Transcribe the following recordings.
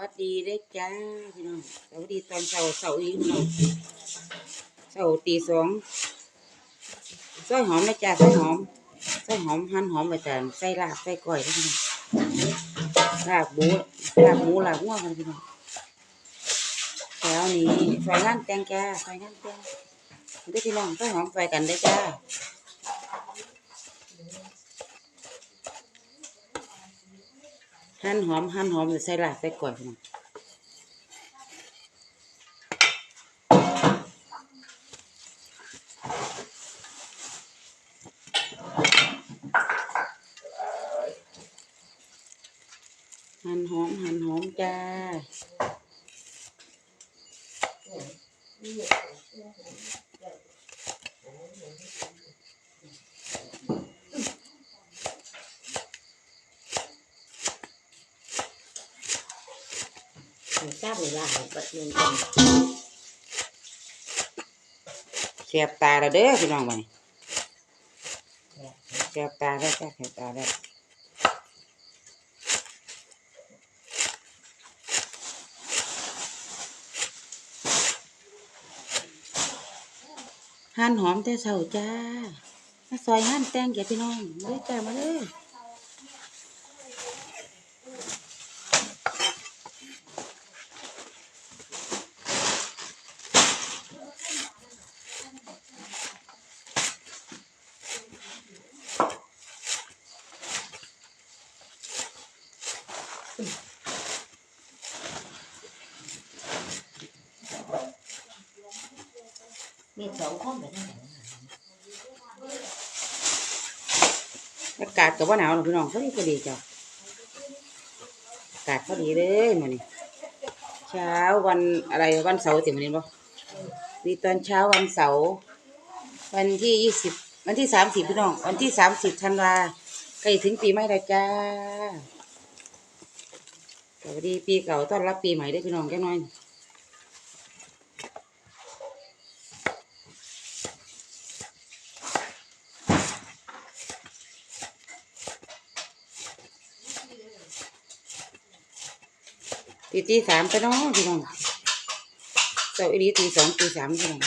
วัสดีเด้จ้าพี่น้องสวัสดีตอนเช้าเสาร์อีกพี่น้องเสาร์ตีสองซอยหอมนะจ้าซอยหอมซอยหอมหั่นหอมมาจานใส่ลาบใส่ก้อยพี่น้องลาบหมูลาบหมูลาบงัวกันพี่น้องแล้วนี้ซอยงานแตงจ้าซอยงานแตงเด้พี่น้องซอยหอมไปกันเด้จ้า หั่นหอมหั่นหอมใส่ลาบใส่ก้อยพี่น้องหั่นหอมหั่นหอมจ้า ทราบเวลาบัดนี้กันเสียบตาแล้วเด้อพี่น้องบันเสียบตาแล้วจ้าเสียบตาแล้วหั่นหอมแต่เช้าจ้ามาซอยหั่นแตงแกพี่น้องมาเลยจ้ามาเลย มีสองคนแบบนั้นอากาศกับว่าหนาวหรอกพี่น้องพอดีพอดีจ้ะอากาศพอดีเลยมื้อนี้เช้าวันอะไรวันเสาร์ติมื้อนี้บ่มีตอนเช้าวันเสาร์วันที่ยี่สิบวันที่สามสิบพี่น้อง วันที่สามสิบธันวาใกล้ถึงปีใหม่แล้วจ้าสวัสดีปีเก่าต้อนรับปีใหม่ด้วยพี่น้องแค่น้อย ตีตีสามไปเน้องพี่น้องเสาร์อีดีตีสองตีสามพี่น้อง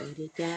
วัสดีจ้า